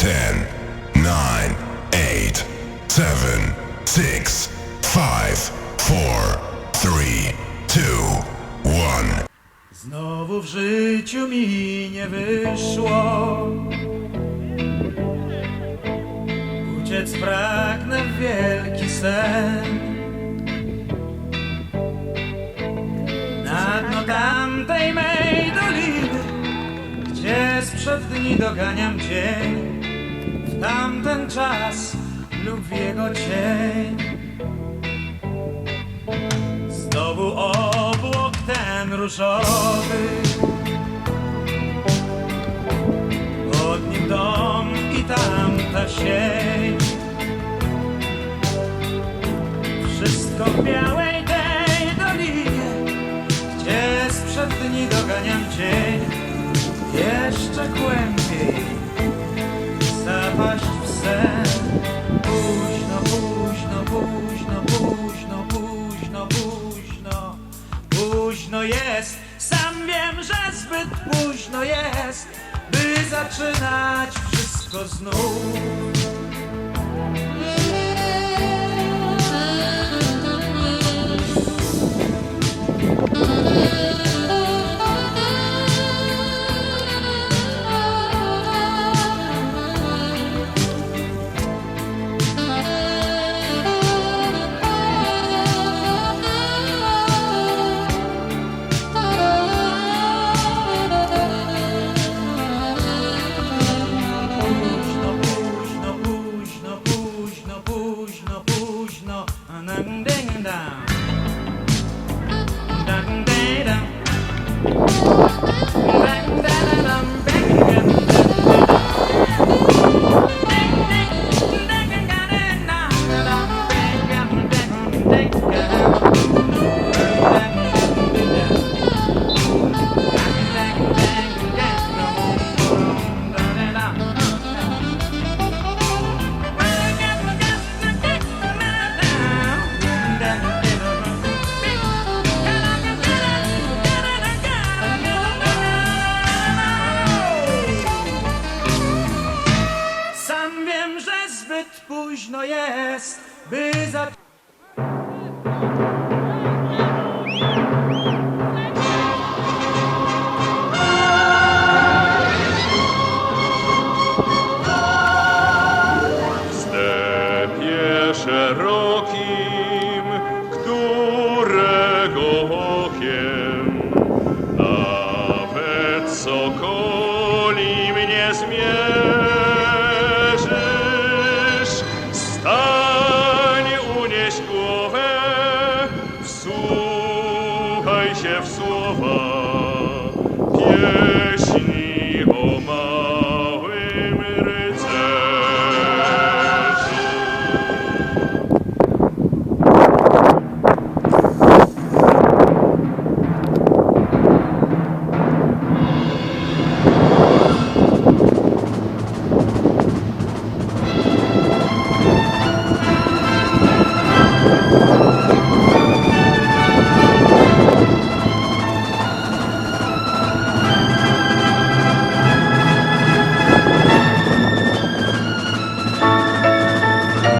10, 9, 8, 7, 6, 5, 4, 3, 2, 1. Znowu w życiu mi nie wyszło. Uciec pragnę w wielki sen. Na dno tamtej mej doliny Gdzie sprzed dni doganiam dzień tamten czas lub jego cień. Znowu obłok ten różowy. Pod nim dom i tamta sień. Wszystko w białej tej dolinie Gdzie sprzed dni doganiam dzień Jeszcze głębiej późno jest By zaczynać wszystko znów późno jest, by zacząć. szerokim, którego okiem nawet co sokoli mnie zmierzy. 啊天